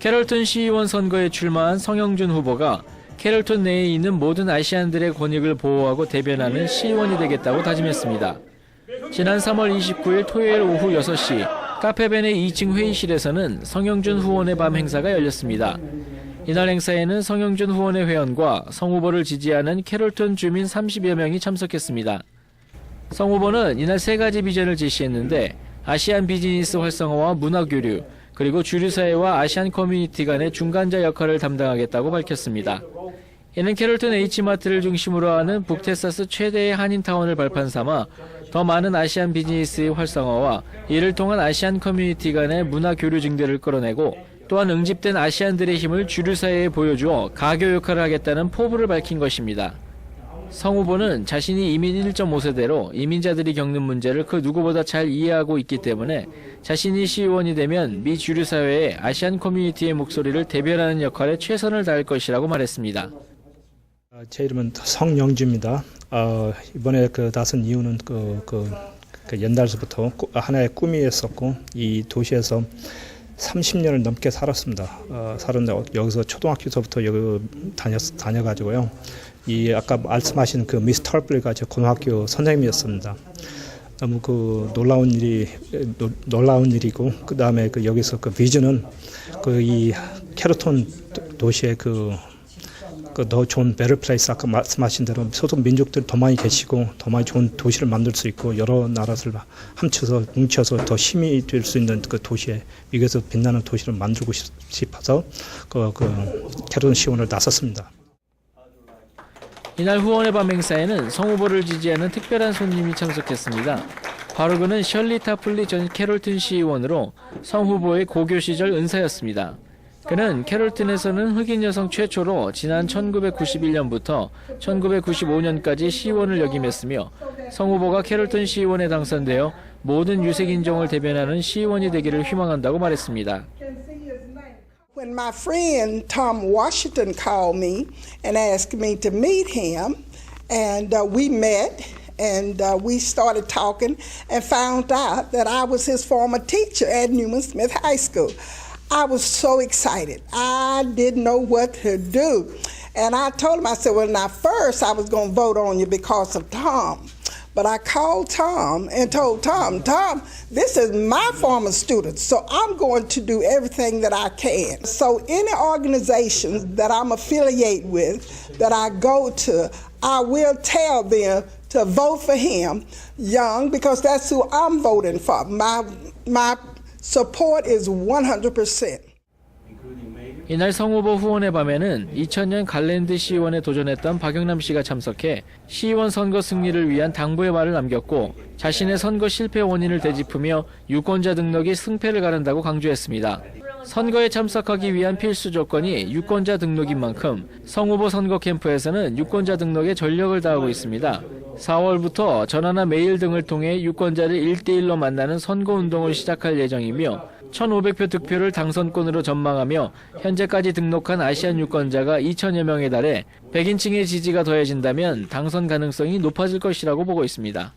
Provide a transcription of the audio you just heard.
캐럴턴 시의원 선거에 출마한 성영준 후보가 캐럴턴 내에 있는 모든 아시안들의 권익을 보호하고 대변하는 시의원이 되겠다고 다짐했습니다. 지난 3월 29일 토요일 오후 6시 카페벤의 2층 회의실에서는 성영준 후원의 밤 행사가 열렸습니다. 이날 행사에는 성영준 후원의 회원과 성 후보를 지지하는 캐롤턴 주민 30여 명이 참석했습니다. 성 후보는 이날 세 가지 비전을 제시했는데 아시안 비즈니스 활성화와 문화 교류, 그리고 주류사회와 아시안 커뮤니티 간의 중간자 역할을 담당하겠다고 밝혔습니다. 이는 캐롤턴 H마트를 중심으로 하는 북테사스 최대의 한인타운을 발판 삼아 더 많은 아시안 비즈니스의 활성화와 이를 통한 아시안 커뮤니티 간의 문화 교류 증대를 끌어내고 또한 응집된 아시안들의 힘을 주류사회에 보여주어 가교 역할을 하겠다는 포부를 밝힌 것입니다. 성 후보는 자신이 이민 1.5세대로 이민자들이 겪는 문제를 그 누구보다 잘 이해하고 있기 때문에 자신이 시의원이 되면 미 주류 사회의 아시안 커뮤니티의 목소리를 대변하는 역할에 최선을 다할 것이라고 말했습니다. 아, 제 이름은 성영주입니다. 어, 이번에 그 나선 이유는 그, 그, 그 옛날서부터 꾸- 하나의 꿈이었었고 이 도시에서 30년을 넘게 살았습니다. 어, 살았는데 여기서 초등학교서부터 여기 다녔 다녀가지고요. 이 아까 말씀하신 그 미스터 헐블가 제 고등학교 선생님이었습니다. 너무 그 놀라운 일이 노, 놀라운 일이고 그 다음에 그 여기서 그 비전은 그 이 캐로톤 도- 도시의 그 그 더 좋은 베르 플레이스 아까 말씀하신 대로 소속 민족들 더 많이 계시고 더 많이 좋은 도시를 만들 수 있고 여러 나라들 합쳐서 뭉쳐서 더 힘이 될 수 있는 그 도시에 미국에서 빛나는 도시를 만들고 싶- 싶어서 그, 그 캐론 시원을 나섰습니다. 이날 후원의 밤 행사에는 성 후보를 지지하는 특별한 손님이 참석했습니다. 바로 그는 셜리 타플리 전 캐롤튼 시의원으로 성 후보의 고교 시절 은사였습니다. 그는 캐롤튼에서는 흑인 여성 최초로 지난 1991년부터 1995년까지 시의원을 역임했으며 성 후보가 캐롤튼 시의원에 당선되어 모든 유색인종을 대변하는 시의원이 되기를 희망한다고 말했습니다. When my friend Tom Washington called me and asked me to meet him, and uh, we met and uh, we started talking and found out that I was his former teacher at Newman Smith High School. I was so excited. I didn't know what to do. And I told him, I said, well, now first I was going to vote on you because of Tom. But I called Tom and told Tom, Tom, this is my former student, so I'm going to do everything that I can. So any organizations that I'm affiliated with, that I go to, I will tell them to vote for him, Young, because that's who I'm voting for. My my support is 100%. 이날 성 후보 후원의 밤에는 2000년 갈랜드 시의원에 도전했던 박영남 씨가 참석해 시의원 선거 승리를 위한 당부의 말을 남겼고 자신의 선거 실패 원인을 되짚으며 유권자 등록이 승패를 가른다고 강조했습니다. 선거에 참석하기 위한 필수 조건이 유권자 등록인 만큼 성 후보 선거 캠프에서는 유권자 등록에 전력을 다하고 있습니다. 4월부터 전화나 메일 등을 통해 유권자를 1대1로 만나는 선거 운동을 시작할 예정이며 1,500표 득표를 당선권으로 전망하며 현재까지 등록한 아시안 유권자가 2천여 명에 달해 백인층의 지지가 더해진다면 당선 가능성이 높아질 것이라고 보고 있습니다.